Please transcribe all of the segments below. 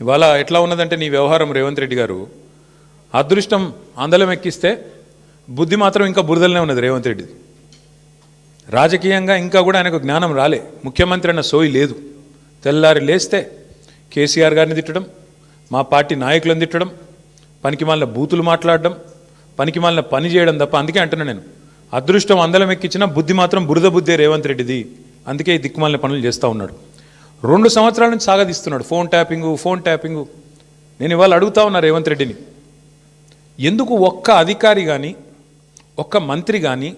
ఇవాళ ఎట్లా ఉన్నదంటే నీ వ్యవహారం రేవంత్ రెడ్డి గారు అదృష్టం అందలం ఎక్కిస్తే బుద్ధి మాత్రం ఇంకా బురదలనే ఉన్నది రేవంత్ రెడ్డిది. రాజకీయంగా ఇంకా కూడా ఆయనకు జ్ఞానం రాలే. ముఖ్యమంత్రి అన్న సోయి లేదు. తెల్లారి లేస్తే కేసీఆర్ గారిని తిట్టడం మా పార్టీ నాయకులను తిట్టడం పనికి మాలిన బూతులు మాట్లాడడం పనికి మాలిన పని చేయడం తప్ప అందుకే అంటున్నా నేను. అదృష్టం అందలం ఎక్కించిన బుద్ధి మాత్రం బురద బుద్ధే రేవంత్ రెడ్డిది. అందుకే ఈ దిక్కుమాలిన పనులు చేస్తూ ఉన్నాడు. రెండు సంవత్సరాల నుంచి సాగదీస్తున్నాడు. Phone tapping phone tapping. నేను ఇవాళ అడుగుతా ఉన్నా రేవంత్ రెడ్డిని. ఎందుకు ఒక్క అధికారి కానీ ఒక్క మంత్రి కానీ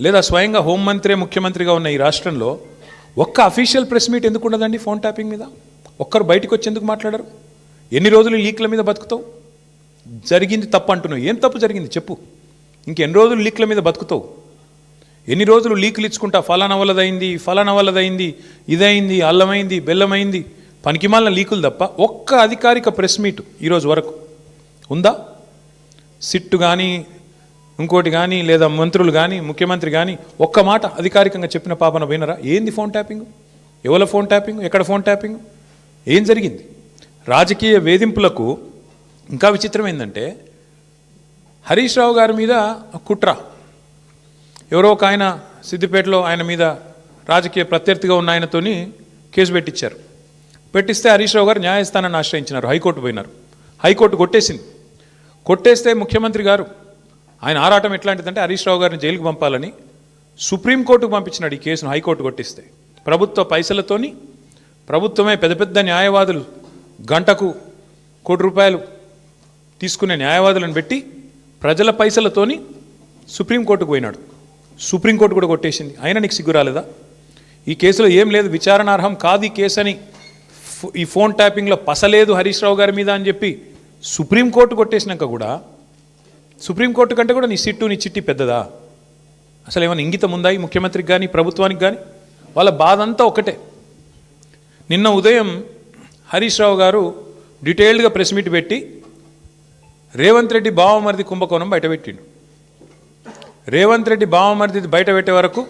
లేదా స్వయంగా హోంమంత్రే ముఖ్యమంత్రిగా ఉన్న ఈ రాష్ట్రంలో ఒక్క అఫీషియల్ ప్రెస్ మీట్ ఎందుకు ఉండదండి ఫోన్ ట్యాపింగ్ మీద? ఒక్కరు బయటకు వచ్చి ఎందుకు మాట్లాడరు? ఎన్ని రోజులు లీక్ల మీద బతుకుతావు? జరిగింది తప్పు అంటున్నావు. ఏం తప్పు జరిగింది? చెప్పు. ఇంకెన్ని రోజులు లీక్ల మీద బతుకుతావు? ఎన్ని రోజులు లీకులు ఇచ్చుకుంటా ఫలానా వల్లదైంది ఫలానా వల్లదైంది ఇదైంది అల్లమైంది బెల్లమైంది. పనికిమాలిన లీకులు తప్ప ఒక్క అధికారిక ప్రెస్ మీట్ ఈరోజు వరకు ఉందా? సిట్టు కానీ ఇంకోటి కానీ లేదా మంత్రులు కానీ ముఖ్యమంత్రి కానీ ఒక్క మాట అధికారికంగా చెప్పిన పాపన వినరా ఏంది ఫోన్ ట్యాపింగ్? ఎవరి ఫోన్ ట్యాపింగ్? ఎక్కడ ఫోన్ ట్యాపింగ్? ఏం జరిగింది? రాజకీయ వేధింపులకు ఇంకా విచిత్రం ఏంటంటే హరీష్ రావు గారి మీద కుట్ర. ఎవరో ఒక ఆయన సిద్దిపేటలో ఆయన మీద రాజకీయ ప్రత్యర్థిగా ఉన్న ఆయనతోని కేసు పెట్టించారు పెట్టిస్తే హరీష్ రావు గారు న్యాయస్థానాన్ని ఆశ్రయించినారు హైకోర్టు పోయినారు. హైకోర్టు కొట్టేసింది. కొట్టేస్తే ముఖ్యమంత్రి గారు ఆయన ఆరాటం ఎట్లాంటిదంటే హరీష్ రావు గారిని జైలుకు పంపాలని సుప్రీంకోర్టుకు పంపించినాడు ఈ కేసును హైకోర్టు కొట్టిస్తే. ప్రభుత్వ పైసలతోని ప్రభుత్వమే పెద్ద పెద్ద న్యాయవాదులు గంటకు కోటి రూపాయలు తీసుకునే న్యాయవాదులను పెట్టి ప్రజల పైసలతోని సుప్రీంకోర్టుకు పోయినాడు. సుప్రీంకోర్టు కూడా కొట్టేసింది. అయినా నీకు సిగ్గు రాలేదా? ఈ కేసులో ఏం లేదు విచారణార్హం కాదు ఈ కేసు అని ఈ ఫోన్ ట్యాపింగ్లో పసలేదు హరీష్ రావు గారి మీద అని చెప్పి సుప్రీంకోర్టు కొట్టేసినాక కూడా సుప్రీంకోర్టు కంటే కూడా నీ సిట్టు నీ చిట్టి పెద్దదా? అసలు ఏమైనా ఇంగితం ఉందా ఈ ముఖ్యమంత్రికి కానీ ప్రభుత్వానికి కానీ వాళ్ళ బాధ అంతా ఒకటే నిన్న ఉదయం హరీష్ రావు గారు డీటెయిల్డ్గా ప్రెస్ మీట్ పెట్టి రేవంత్ రెడ్డి బావమరిది కుంభకోణం బయటపెట్టిండు రేవంత్ రెడ్డి బావమరిది బయట పెట్టే వరకు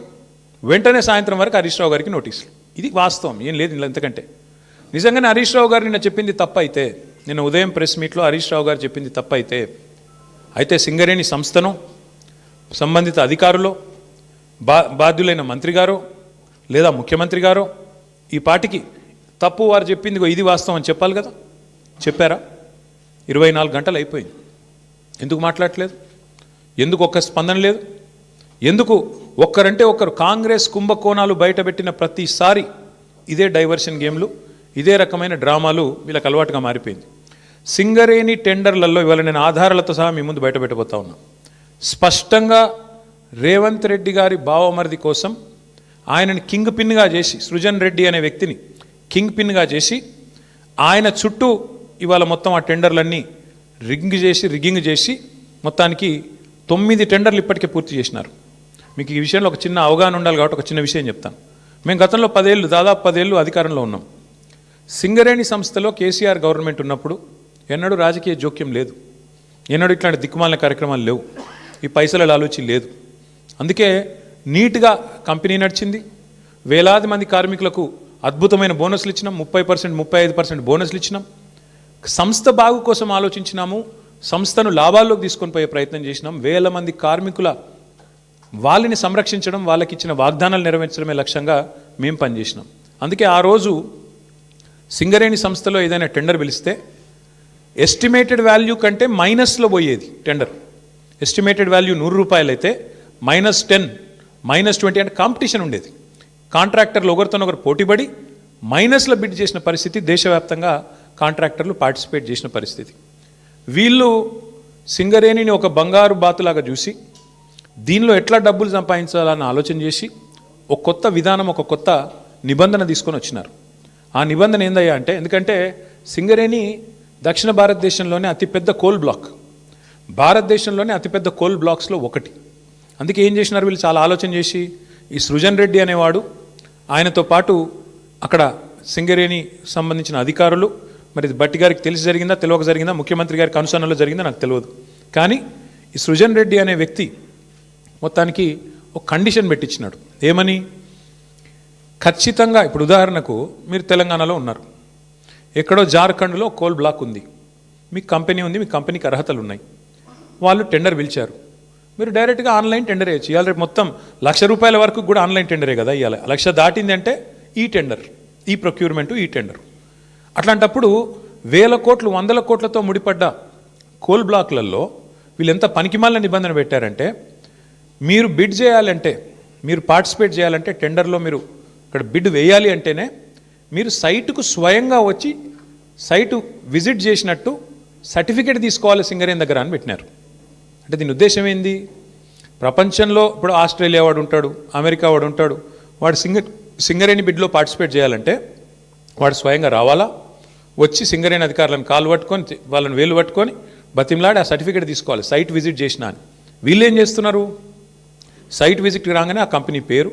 వెంటనే సాయంత్రం వరకు హరీష్ రావు గారికి నోటీసులు. ఇది వాస్తవం ఏం లేదు ఇందులో ఎంతకంటే నిజంగానే హరీష్ రావు గారు నిన్న చెప్పింది తప్పైతే నిన్న ఉదయం ప్రెస్ మీట్లో హరీష్ రావు గారు చెప్పింది తప్పైతే అయితే సింగరేణి సంస్థను సంబంధిత అధికారులు బా బాధ్యులైన మంత్రి గారు లేదా ముఖ్యమంత్రి గారు ఈ పాటికి తప్పు వారు చెప్పింది ఇది వాస్తవం అని చెప్పాలి కదా? చెప్పారా? ఇరవై నాలుగు గంటలు అయిపోయింది. ఎందుకు మాట్లాడట్లేదు? ఎందుకు ఒక్క స్పందన లేదు? ఎందుకు ఒక్కరంటే ఒక్కరు కాంగ్రెస్ కుంభకోణాలు బయటపెట్టిన ప్రతిసారి ఇదే డైవర్షన్ గేమ్లు ఇదే రకమైన డ్రామాలు వీళ్ళకి అలవాటుగా మారిపోయింది. సింగరేణి టెండర్లలో ఇవాళ నేను ఆధారాలతో సహా మీ ముందు బయటపెట్టబోతా ఉన్నా. స్పష్టంగా రేవంత్ రెడ్డి గారి బావమరిది కోసం ఆయనని కింగ్ పిన్గా చేసి సృజన్ రెడ్డి అనే వ్యక్తిని కింగ్ పిన్గా చేసి ఆయన చుట్టూ ఇవాళ మొత్తం ఆ టెండర్లన్నీ రింగ్ చేసి రిగ్గింగ్ చేసి మొత్తానికి తొమ్మిది టెండర్లు ఇప్పటికే పూర్తి చేసినారు. మీకు ఈ విషయంలో ఒక చిన్న అవగాహన ఉండాలి కాబట్టి ఒక చిన్న విషయం చెప్తాను. మేము గతంలో పదేళ్ళు దాదాపు పదేళ్ళు అధికారంలో ఉన్నాం. సింగరేణి సంస్థలో కేసీఆర్ గవర్నమెంట్ ఉన్నప్పుడు ఎన్నడూ రాజకీయ జోక్యం లేదు. ఎన్నడూ ఇట్లాంటి దిక్కుమాలిన కార్యక్రమాలు లేవు. ఈ పైసల ఆలోచన లేదు. అందుకే నీట్గా కంపెనీ నడిచింది. వేలాది మంది కార్మికులకు అద్భుతమైన బోనస్లు ఇచ్చినాం. ముప్పై పర్సెంట్ ముప్పై ఐదు పర్సెంట్ బోనస్లు ఇచ్చినాం. సంస్థ బాగు కోసం ఆలోచించినాము. సంస్థను లాభాల్లోకి తీసుకొని పోయే ప్రయత్నం చేసినాం. వేల మంది కార్మికుల వాళ్ళని సంరక్షించడం వాళ్ళకి ఇచ్చిన వాగ్దానాలు నెరవేర్చడమే లక్ష్యంగా మేము పనిచేసినాం. అందుకే ఆ రోజు సింగరేణి సంస్థలో ఏదైనా టెండర్ పిలిస్తే ఎస్టిమేటెడ్ వాల్యూ కంటే మైనస్లో పోయేది టెండర్. ఎస్టిమేటెడ్ వాల్యూ నూరు రూపాయలు అయితే మైనస్ టెన్ మైనస్ ట్వంటీ అంటే కాంపిటీషన్ ఉండేది. కాంట్రాక్టర్లు ఒకరితో ఒకరు పోటీపడి మైనస్లో బిడ్ చేసిన పరిస్థితి దేశవ్యాప్తంగా కాంట్రాక్టర్లు పార్టిసిపేట్ చేసిన పరిస్థితి. వీళ్ళు సింగరేణిని ఒక బంగారు బాతులాగా చూసి దీనిలో ఎట్లా డబ్బులు సంపాదించాలని ఆలోచన చేసి ఒక కొత్త విధానం ఒక కొత్త నిబంధన తీసుకొని వచ్చినారు. ఆ నిబంధన ఏందయ్యా అంటే ఎందుకంటే సింగరేణి దక్షిణ భారతదేశంలోనే అతిపెద్ద కోల్ బ్లాక్. భారతదేశంలోనే అతిపెద్ద కోల్ బ్లాక్స్లో ఒకటి. అందుకే ఏం చేసినారు వీళ్ళు? చాలా ఆలోచన చేసి ఈ సృజన్ రెడ్డి అనేవాడు ఆయనతో పాటు అక్కడ సింగరేణి సంబంధించిన అధికారులు మరి ఇది బట్టి గారికి తెలిసి జరిగిందా తెలియక జరిగిందా ముఖ్యమంత్రి గారికి అనుసరణలో జరిగిందా నాకు తెలియదు. కానీ ఈ సృజన్ రెడ్డి అనే వ్యక్తి మొత్తానికి ఒక కండిషన్ పెట్టించినాడు. ఏమని? ఖచ్చితంగా ఇప్పుడు ఉదాహరణకు మీరు తెలంగాణలో ఉన్నారు. ఎక్కడో జార్ఖండ్లో కోల్ బ్లాక్ ఉంది. మీకు కంపెనీ ఉంది మీ కంపెనీకి అర్హతలు ఉన్నాయి. వాళ్ళు టెండర్ పిలిచారు. మీరు డైరెక్ట్గా ఆన్లైన్ టెండర్ వేయచ్చు. ఇవాళ రేపు మొత్తం లక్ష రూపాయల వరకు కూడా ఆన్లైన్ టెండరే కదా ఇవాళ. లక్ష దాటింది అంటే ఈ టెండర్ ఈ ప్రొక్యూర్మెంట్ ఈ టెండర్. అట్లాంటప్పుడు వేల కోట్లు వందల కోట్లతో ముడిపడ్డ కోల్ బ్లాక్లలో వీళ్ళు ఎంత పనికిమాలిన నిబంధన పెట్టారంటే మీరు బిడ్ చేయాలంటే మీరు పార్టిసిపేట్ చేయాలంటే టెండర్లో మీరు ఇక్కడ బిడ్ వేయాలి అంటేనే మీరు సైటుకు స్వయంగా వచ్చి సైటు విజిట్ చేసినట్టు సర్టిఫికేట్ తీసుకోవాలి సింగరేన్ దగ్గర అని పెట్టినారు. అంటే దీని ఉద్దేశం ఏంది? ప్రపంచంలో ఇప్పుడు ఆస్ట్రేలియా వాడు ఉంటాడు అమెరికా వాడు ఉంటాడు వాడు సింగర్ సింగరేణి బిడ్లో పార్టిసిపేట్ చేయాలంటే వాడు స్వయంగా రావాలా? వచ్చి సింగరేణి అధికారులను కాలు పట్టుకొని వాళ్ళని వేలు పట్టుకొని బతిమలాడి ఆ సర్టిఫికేట్ తీసుకోవాలి. సైట్ విజిట్ చేసిన అని. వీళ్ళు ఏం చేస్తున్నారు? సైట్ విజిట్ రాగానే ఆ కంపెనీ పేరు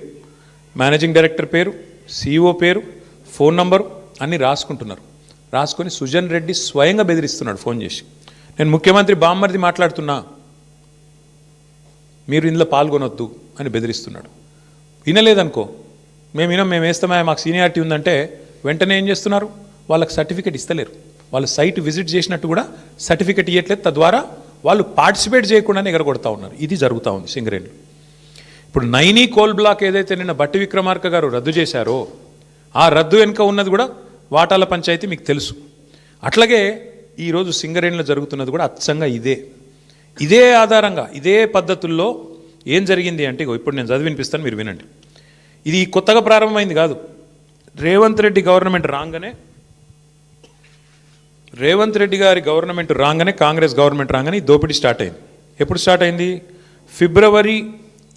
మేనేజింగ్ డైరెక్టర్ పేరు సిఇఓ పేరు ఫోన్ నంబరు అన్నీ రాసుకుంటున్నారు. రాసుకొని సుజన్ రెడ్డి స్వయంగా బెదిరిస్తున్నాడు ఫోన్ చేసి. నేను ముఖ్యమంత్రి బామ్మర్ది మాట్లాడుతున్నా. మీరు ఇందులో పాల్గొనొద్దు అని బెదిరిస్తున్నాడు. వినలేదనుకో. మేము వినం మేము వేస్తామా? మాకు సీనియారిటీ ఉందంటే వెంటనే ఏం చేస్తున్నారు? వాళ్ళకి సర్టిఫికేట్ ఇస్తలేరు. వాళ్ళు సైట్ విజిట్ చేసినట్టు కూడా సర్టిఫికేట్ ఇవ్వట్లేదు తద్వారా వాళ్ళు పార్టిసిపేట్ చేయకుండానే ఎగరగొడతా ఉన్నారు. ఇది జరుగుతూ ఉంది సింగరేణి ఇప్పుడు నైనీ కోల్ బ్లాక్ ఏదైతే నిన్న బట్టి విక్రమార్క గారు రద్దు చేశారో ఆ రద్దు వెనుక ఉన్నది కూడా వాటాల పంచాయతీ మీకు తెలుసు. అట్లాగే ఈరోజు సింగరేణిలో జరుగుతున్నది కూడా అచ్చంగా ఇదే. ఇదే ఆధారంగా ఇదే పద్ధతుల్లో ఏం జరిగింది అంటే ఇప్పుడు నేను చదివినిపిస్తాను మీరు వినండి. ఇది కొత్తగా ప్రారంభమైంది కాదు. రేవంత్ రెడ్డి గవర్నమెంట్ రాగానే రేవంత్ రెడ్డి గారి గవర్నమెంట్ రాగానే కాంగ్రెస్ గవర్నమెంట్ రాగానే దోపిడీ స్టార్ట్ అయింది. ఎప్పుడు స్టార్ట్ అయింది? ఫిబ్రవరి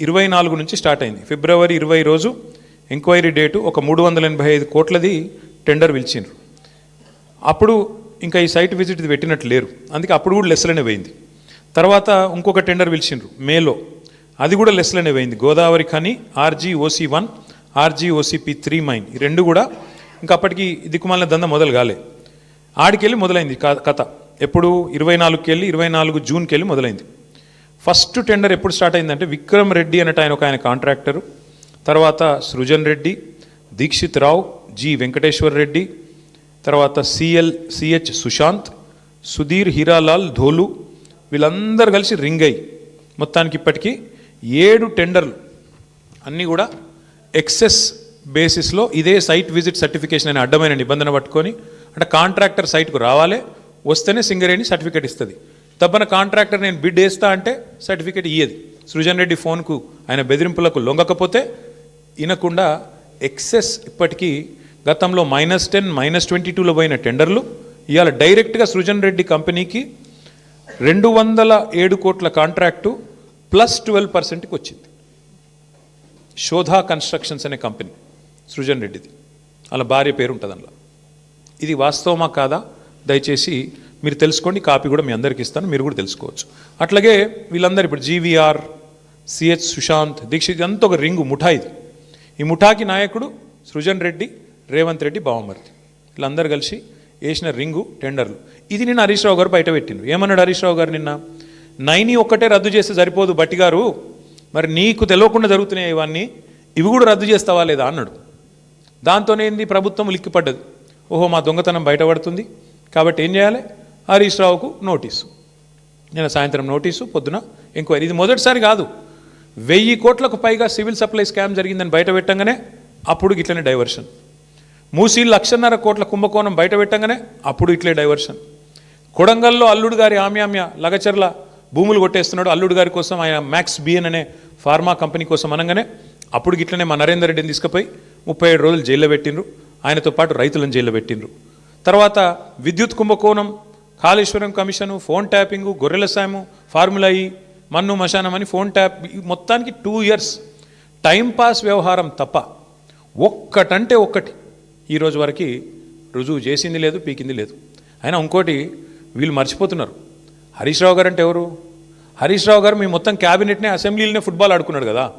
ఇరవై నాలుగు నుంచి స్టార్ట్ అయింది. ఫిబ్రవరి ఇరవై రోజు ఎంక్వైరీ డేటు ఒక మూడు వందల ఎనభై ఐదు కోట్లది టెండర్ పిలిచిండ్రు. అప్పుడు ఇంకా ఈ సైట్ విజిట్ ఇది పెట్టినట్టు లేరు. అందుకే అప్పుడు కూడా లెస్లనే పోయింది. తర్వాత ఇంకొక టెండర్ పిలిచిండ్రు మేలో. అది కూడా లెస్లనే పోయింది. Godavari Khani RG OC one RG OCP three mine. ఈ రెండు కూడా ఇంకా అప్పటికి దిక్కుమాలిన దంద మొదలు కాలే. ఆడికెళ్ళి మొదలైంది కథ. ఎప్పుడు ఇరవై నాలుగుకి వెళ్ళి ఇరవై నాలుగు జూన్కి వెళ్ళి మొదలైంది. ఫస్ట్ టెండర్ ఎప్పుడు స్టార్ట్ అయిందంటే విక్రమ్ రెడ్డి అనేట ఆయన ఒక ఆయన కాంట్రాక్టరు. తర్వాత సృజన్ రెడ్డి దీక్షిత్ రావు జి వెంకటేశ్వర్ రెడ్డి తర్వాత సిఎల్ సిహెచ్ సుశాంత్ సుధీర్ హీరాలాల్ ధోలు వీళ్ళందరూ కలిసి రింగ్ అయ్యి మొత్తానికి ఇప్పటికీ ఏడు టెండర్లు. అన్నీ కూడా ఎక్సెస్ బేసిస్లో ఇదే సైట్ విజిట్ సర్టిఫికేషన్ అనే అడ్డమైన నిబంధన పట్టుకొని అంటే కాంట్రాక్టర్ సైట్కు రావాలి వస్తేనే సింగరేణి సర్టిఫికేట్ ఇస్తుంది. తప్పన కాంట్రాక్టర్ నేను బిడ్ వేస్తా అంటే సర్టిఫికేట్ ఇయ్యదు. సృజన్ రెడ్డి ఫోన్కు ఆయన బెదిరింపులకు లొంగకపోతే వినకుండా ఎక్సెస్ ఇప్పటికీ గతంలో మైనస్ టెన్ మైనస్ ట్వంటీ టూలో పోయిన టెండర్లు ఇవాళ డైరెక్ట్గా సృజన్ రెడ్డి కంపెనీకి రెండు వందల ఏడు కోట్ల కాంట్రాక్టు ప్లస్ ట్వెల్వ్ పర్సెంట్కి వచ్చింది. శోధ కన్స్ట్రక్షన్స్ అనే కంపెనీ సృజన్ రెడ్డిది. అలా భార్య పేరు ఉంటుంది అందులో. ఇది వాస్తవమా కాదా? దయచేసి మీరు తెలుసుకోండి కాపీ కూడా మీ అందరికి ఇస్తాను మీరు కూడా తెలుసుకోవచ్చు. అట్లాగే వీళ్ళందరూ ఇప్పుడు జీవీఆర్ సిహెచ్ సుశాంత్ దీక్షిత్ ఇదంతా ఒక రింగు ముఠా ఇది. ఈ ముఠాకి నాయకుడు సృజన్ రెడ్డి రేవంత్ రెడ్డి బావమర్తి వీళ్ళందరూ కలిసి వేసిన రింగు టెండర్లు. ఇది నిన్న హరీష్ రావు గారు బయట పెట్టిండు ఏమన్నాడు హరీష్ రావు గారు నిన్న? నైని ఒక్కటే రద్దు చేస్తే సరిపోదు బట్టి గారు మరి నీకు తెలియకుండా జరుగుతున్నాయి ఇవన్నీ ఇవి కూడా రద్దు చేస్తావా లేదా అన్నాడు. దాంతోనేంది ప్రభుత్వం లిక్కిపడ్డది ఓహో మా దొంగతనం బయటపడుతుంది. కాబట్టి ఏం చేయాలి? హరీష్ రావుకు నోటీసు. నేను సాయంత్రం నోటీసు పొద్దున ఎంక్వైరీ. ఇది మొదటిసారి కాదు. వెయ్యి కోట్లకు పైగా సివిల్ సప్లై స్కామ్ జరిగిందని బయట పెట్టంగానే అప్పుడు ఇట్లనే డైవర్షన్. మూసీ లక్షన్నర కోట్ల కుంభకోణం బయట పెట్టంగానే అప్పుడు ఇట్లే డైవర్షన్. కొడంగల్లో అల్లుడు గారి ఆమ్యామ్య లగచర్ల భూములు కొట్టేస్తున్నాడు అల్లుడు గారి కోసం ఆయన మ్యాక్స్ బిఎన్ అనే ఫార్మా కంపెనీ కోసం అనగానే అప్పుడు గిట్లనే మా నరేందర్ రెడ్డిని తీసుకుపోయి ముప్పై ఏడు రోజులు జైల్లో పెట్టిండ్రు. ఆయనతో పాటు రైతులను జైల్లో పెట్టిండ్రు. తర్వాత విద్యుత్ కుంభకోణం కాళేశ్వరం కమిషను ఫోన్ ట్యాపింగు గొర్రెల సాము ఫార్ములా ఈ మన్ను మశానం అని ఫోన్ ట్యాప్ మొత్తానికి టూ ఇయర్స్. టైంపాస్ వ్యవహారం తప్ప ఒక్కటంటే ఒక్కటి ఈరోజు వరకు రుజువు చేసింది లేదు పీకింది లేదు. అయినా ఇంకోటి వీళ్ళు మర్చిపోతున్నారు. హరీష్ రావు గారు అంటే ఎవరు? హరీష్ రావు గారు మీ మొత్తం క్యాబినెట్నే అసెంబ్లీలోనే ఫుట్బాల్ ఆడుకున్నాడు కదా.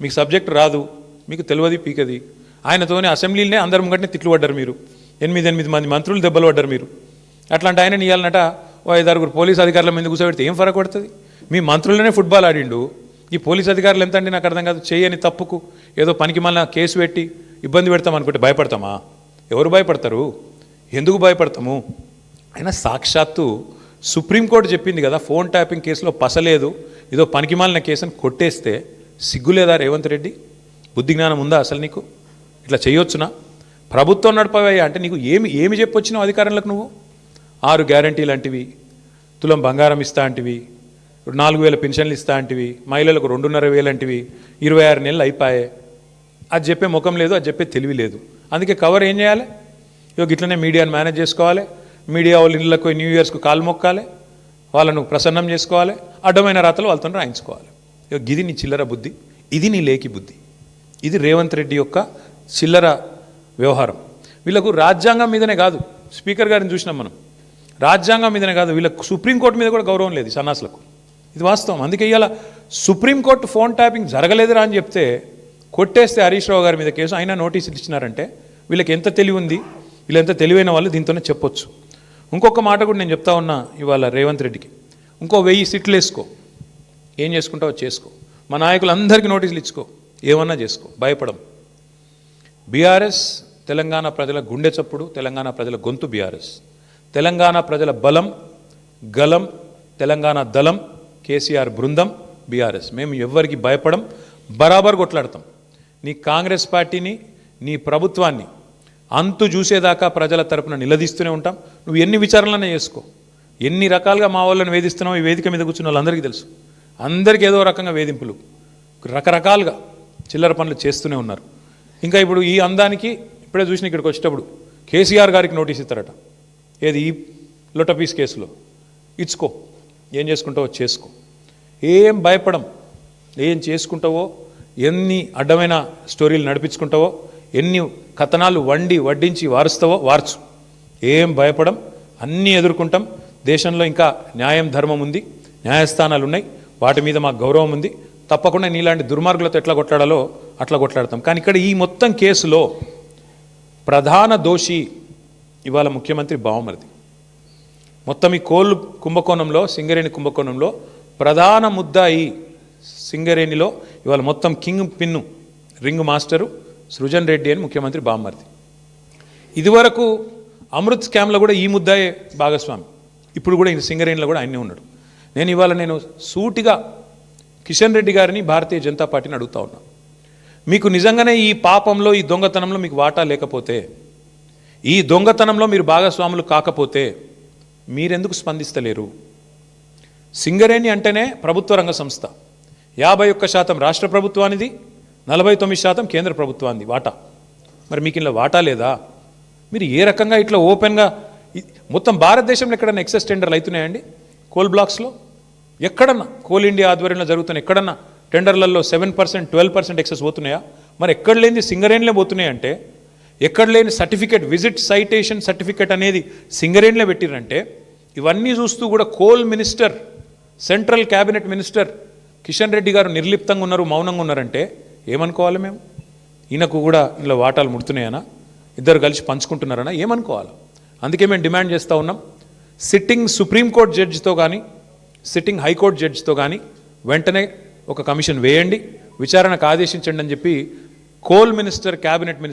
మీకు సబ్జెక్ట్ రాదు మీకు తెలియదు పీకది. ఆయనతోనే అసెంబ్లీలోనే అందరి ముంగట్నే తిట్లు పడ్డారు మీరు. ఎనిమిది ఎనిమిది మంది మంత్రులు దెబ్బలు పడ్డారు మీరు. అట్లాంటి ఆయన ఇవ్వాలన్నట ఓ ఐదారుగురు పోలీస్ అధికారుల మీద కూర్చోబెడితే ఏం ఫరక పడుతుంది? మీ మంత్రులనే ఫుట్బాల్ ఆడిండు. ఈ పోలీస్ అధికారులు ఎంత అండి నాకు అర్థం కాదు చేయని తప్పుకు ఏదో పనికి మళ్ళీ కేసు పెట్టి ఇబ్బంది పెడతాం అనుకుంటే భయపడతామా? ఎవరు భయపడతారు? ఎందుకు భయపడతాము? అయినా సాక్షాత్తు సుప్రీంకోర్టు చెప్పింది కదా ఫోన్ ట్యాపింగ్ కేసులో పసలేదు ఏదో పనికిమాలిన కేసుని కొట్టేస్తే సిగ్గులేదా రేవంత్ రెడ్డి? బుద్ధి జ్ఞానం ఉందా అసలు నీకు? ఇట్లా చేయొచ్చునా? ప్రభుత్వం నడపవయ్యా అంటే నీకు ఏమి ఏమి చెప్పొచ్చినావు అధికారంలోకి నువ్వు? ఆరు గ్యారంటీ లాంటివి తులం బంగారం ఇస్తా అంటివి నాలుగు వేల పెన్షన్లు ఇస్తా అంటివి మహిళలకు రెండున్నర వేలంటివి ఇరవై ఆరు నెలలు అయిపోయాయి అది చెప్పే ముఖం లేదు అది చెప్పే తెలివి లేదు. అందుకే కవర్ ఏం చేయాలి? ఇక ఇట్లనే మీడియాను మేనేజ్ చేసుకోవాలి. మీడియా వాళ్ళ ఇళ్ళకు న్యూ ఇయర్స్కు కాలు మొక్కాలి వాళ్ళను ప్రసన్నం చేసుకోవాలి అడ్డమైన రాతలు వాళ్ళతో రాయించుకోవాలి. ఇది నీ చిల్లర బుద్ధి ఇది నీ లేకి బుద్ధి. ఇది రేవంత్ రెడ్డి యొక్క చిల్లర వ్యవహారం. వీళ్ళకు రాజ్యాంగం మీదనే కాదు స్పీకర్ గారిని చూసినాం మనం. రాజ్యాంగం మీదనే కాదు వీళ్ళకు సుప్రీంకోర్టు మీద కూడా గౌరవం లేదు సన్నాసులకు. ఇది వాస్తవం. అందుకే ఇవాళ సుప్రీంకోర్టు ఫోన్ ట్యాపింగ్ జరగలేదురా అని చెప్తే కొట్టేస్తే హరీష్ రావు గారి మీద కేసు అయినా నోటీసులు ఇచ్చినారంటే వీళ్ళకి ఎంత తెలివి ఉంది వీళ్ళెంత తెలివైన వాళ్ళు దీంతోనే చెప్పొచ్చు. ఇంకొక మాట కూడా నేను చెప్తా ఉన్నా ఇవాళ రేవంత్ రెడ్డికి. ఇంకో వెయ్యి సీట్లు వేసుకో. ఏం చేసుకుంటావో చేసుకో. మా నాయకులందరికీ నోటీసులు ఇచ్చుకో. ఏమన్నా చేసుకో. భయపడం. బీఆర్ఎస్ తెలంగాణ ప్రజల గుండె చప్పుడు తెలంగాణ ప్రజల గొంతు బీఆర్ఎస్. తెలంగాణ ప్రజల బలం గలం తెలంగాణ దళం కేసీఆర్ బృందం బీఆర్ఎస్. మేము ఎవ్వరికి భయపడం బరాబర్ కొట్లాడతాం. నీ కాంగ్రెస్ పార్టీని నీ ప్రభుత్వాన్ని అంతు చూసేదాకా ప్రజల తరపున నిలదీస్తూనే ఉంటాం. నువ్వు ఎన్ని విచారణలనే చేసుకో. ఎన్ని రకాలుగా మా వాళ్ళని వేధిస్తున్నావు ఈ వేదిక మీద కూర్చున్న వాళ్ళందరికీ తెలుసు. అందరికీ ఏదో రకంగా వేధింపులు. రకరకాలుగా చిల్లర పనులు చేస్తూనే ఉన్నారు. ఇంకా ఇప్పుడు ఈ అందానికి ఇప్పుడే చూసిన ఇక్కడికి వచ్చేటప్పుడు కేసీఆర్ గారికి నోటీస్ ఇస్తారట. ఏది? ఈ లొటపీస్ కేసులో. ఇచ్చుకో. ఏం చేసుకుంటావో చేసుకో. ఏం భయపడం ఏం చేసుకుంటావో ఎన్ని అడ్డమైన స్టోరీలు నడిపించుకుంటావో ఎన్ని కథనాలు వండి వడ్డించి వారుస్తావో వార్చు. ఏం భయపడం? అన్నీ ఎదుర్కొంటాం. దేశంలో ఇంకా న్యాయం ధర్మం ఉంది న్యాయస్థానాలు ఉన్నాయి వాటి మీద మాకు గౌరవం ఉంది. తప్పకుండా నీలాంటి దుర్మార్గులతో ఎట్లా కొట్లాడాలో అట్లా కొట్లాడతాం. కానీ ఇక్కడ ఈ మొత్తం కేసులో ప్రధాన దోషి ఇవాళ ముఖ్యమంత్రి బావమరిది. మొత్తం ఈ కోళ్ళు కుంభకోణంలో సింగరేణి కుంభకోణంలో ప్రధాన ముద్దాయి సింగరేణిలో ఇవాళ మొత్తం king pin ring master Srujan Reddy అని ముఖ్యమంత్రి బామ్మర్ది. ఇదివరకు అమృత్ స్కామ్లో కూడా ఈ ముద్దాయే భాగస్వామి. ఇప్పుడు కూడా ఈయన సింగరేణిలో కూడా ఆయనే ఉన్నాడు. నేను ఇవాళ నేను సూటిగా కిషన్ రెడ్డి గారిని భారతీయ జనతా పార్టీని అడుగుతా ఉన్నా. మీకు నిజంగానే ఈ పాపంలో ఈ దొంగతనంలో మీకు వాటా లేకపోతే ఈ దొంగతనంలో మీరు భాగస్వాములు కాకపోతే మీరెందుకు స్పందిస్తలేరు? సింగరేణి అంటేనే ప్రభుత్వ రంగ సంస్థ. యాభై ఒక్క శాతం రాష్ట్ర ప్రభుత్వానిది నలభై తొమ్మిది శాతం కేంద్ర ప్రభుత్వానికి వాటా. మరి మీకు ఇలా వాటా లేదా? మీరు ఏ రకంగా ఇట్లా ఓపెన్గా మొత్తం భారతదేశంలో ఎక్కడన్నా ఎక్సెస్ టెండర్లు అవుతున్నాయండి కోల్ బ్లాక్స్లో? ఎక్కడన్నా? కోల్ ఇండియా ఆధ్వర్యంలో జరుగుతున్న ఎక్కడన్నా టెండర్లలో seven percent twelve percent excess పోతున్నాయా? మరి ఎక్కడ లేనిది సింగరేణిలో పోతున్నాయంటే ఎక్కడ లేని సర్టిఫికేట్ విజిట్ సైటేషన్ సర్టిఫికేట్ అనేది సింగరేణిలో పెట్టిరంటే ఇవన్నీ చూస్తూ కూడా coal minister central cabinet minister Kishan Reddy గారు నిర్లిప్తంగా ఉన్నారు మౌనంగా ఉన్నారంటే ఏమనుకోవాలి మేము? ఈయనకు కూడా ఇందులో వాటాలు ముడుతున్నాయనా? ఇద్దరు కలిసి పంచుకుంటున్నారనా? ఏమనుకోవాలి? అందుకే మేము డిమాండ్ చేస్తూ ఉన్నాం. సిట్టింగ్ సుప్రీంకోర్టు జడ్జితో కానీ సిట్టింగ్ హైకోర్టు జడ్జితో కానీ వెంటనే ఒక కమిషన్ వేయండి. విచారణకు ఆదేశించండి అని చెప్పి కోల్ మినిస్టర్ క్యాబినెట్ మినిస్టర్